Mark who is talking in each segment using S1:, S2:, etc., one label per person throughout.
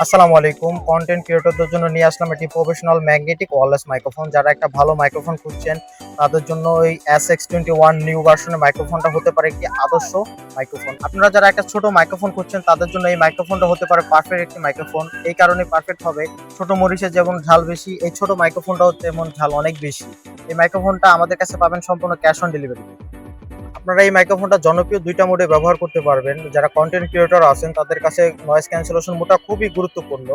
S1: আসসালামু আলাইকুম। কন্টেন্ট ক্রিয়েটরদের জন্য নিয়ে আসলাম একটি প্রফেশনাল ম্যাগনেটিক ওয়ারলেস মাইক্রোফোন যারা একটা ভালো মাইক্রোফোন খুঁজছেন, তাদের জন্য এই S X twenty one new ভার্সনের মাইক্রোফোনটা হতে পারে একটি আদর্শ মাইক্রোফোন আপনারা যারা একটা ছোট মাইক্রোফোন খুঁজছেন, তাদের জন্য এই মাইক্রোফোনটা হতে পারে পারফেক্ট একটি মাইক্রোফোন এই কারণে পারফেক্ট হবে। ছোট মরিচের যেমন ঝাল বেশি, এই ছোট মাইক্রোফোনটাও তেমন ঝাল অনেক বেশি। এই মাইক্রোফোনটা আমাদের কাছে পাবেন সম্পূর্ণ ক্যাশ অন ডেলিভারি আপনারা এই মাইক্রোফোনটা জনপ্রিয় দুইটা মোডে ব্যবহার করতে পারবেন। যারা কন্টেন্ট ক্রিয়েটর আছেন তাদের কাছে নয়েস ক্যান্সেলেশন মোডটা খুবই গুরুত্বপূর্ণ।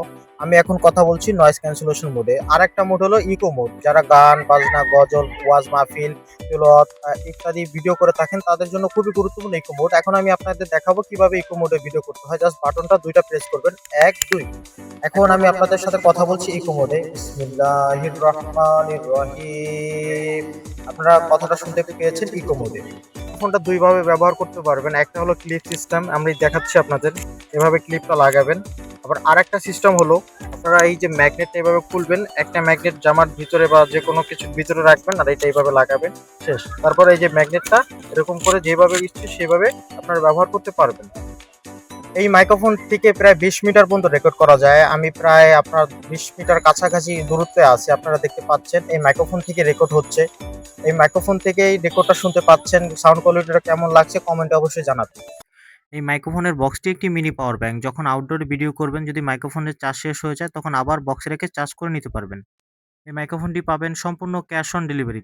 S1: আমি এখন কথা বলছি নয়েস ক্যান্সেলেশন মোডে আর একটা মোড হলো ইকো মোড যারা গান বাজনা গজল ওয়াজ মাহফিল আহ, ইত্যাদি ভিডিও করে থাকেন তাদের জন্য খুবই গুরুত্বপূর্ণ ইকো মোড এখন আমি আপনাদের দেখাবো কীভাবে ইকো মোডে ভিডিও করতে হয়। জাস্ট বাটনটা দুইটা প্রেস করবেন। এক দুই। এখন আমি আপনাদের সাথে কথা বলছি ইকো মোডে বিসমিল্লাহির রহমানির রহিম। আপনারা কথাটা শুনতে পেয়েছেন ইকো মোডে ফোনটা দুইভাবে ব্যবহার করতে পারবেন। একটা হলো ক্লিপ সিস্টেম আমি দেখাচ্ছি আপনাদের, এভাবে ক্লিপটা লাগাবেন। আবার আরেকটা সিস্টেম হলো, আপনারা এই যে ম্যাগনেট এইভাবে খুলবেন, একটা ম্যাগনেট জামার ভিতরে বা যে কোনো কিছুর ভিতরে রাখবেন, আর এটা এইভাবে লাগাবেন। শেষ। তারপরে এই যে ম্যাগনেটটা এরকম করে যেভাবে ইচ্ছে সেভাবে আপনারা ব্যবহার করতে পারবেন। এই মাইক্রোফোন থেকে প্রায় বিশ মিটার পর্যন্ত রেকর্ড করা যায়। আমি প্রায় আপনার বিশ মিটার কাছাকাছি দূরত্বে আছি, আপনারা দেখতে পাচ্ছেন, এই মাইক্রোফোন থেকে রেকর্ড হচ্ছে। এই মাইক্রোফোন থেকেই রেকর্ডটা শুনতে পাচ্ছেন সাউন্ড কোয়ালিটিটা কেমন লাগছে কমেন্টে অবশ্যই জানাবেন।
S2: এই মাইক্রোফোনের বক্সটি একটি মিনি পাওয়ার ব্যাংক যখন আউটডোর ভিডিও করবেন, যদি মাইক্রোফোনের চার্জ শেষ হয়ে যায়, তখন আবার বক্সে রেখে চার্জ করে নিতে পারবেন। এই মাইক্রোফোনটি পাবেন সম্পূর্ণ ক্যাশ অন ডেলিভারি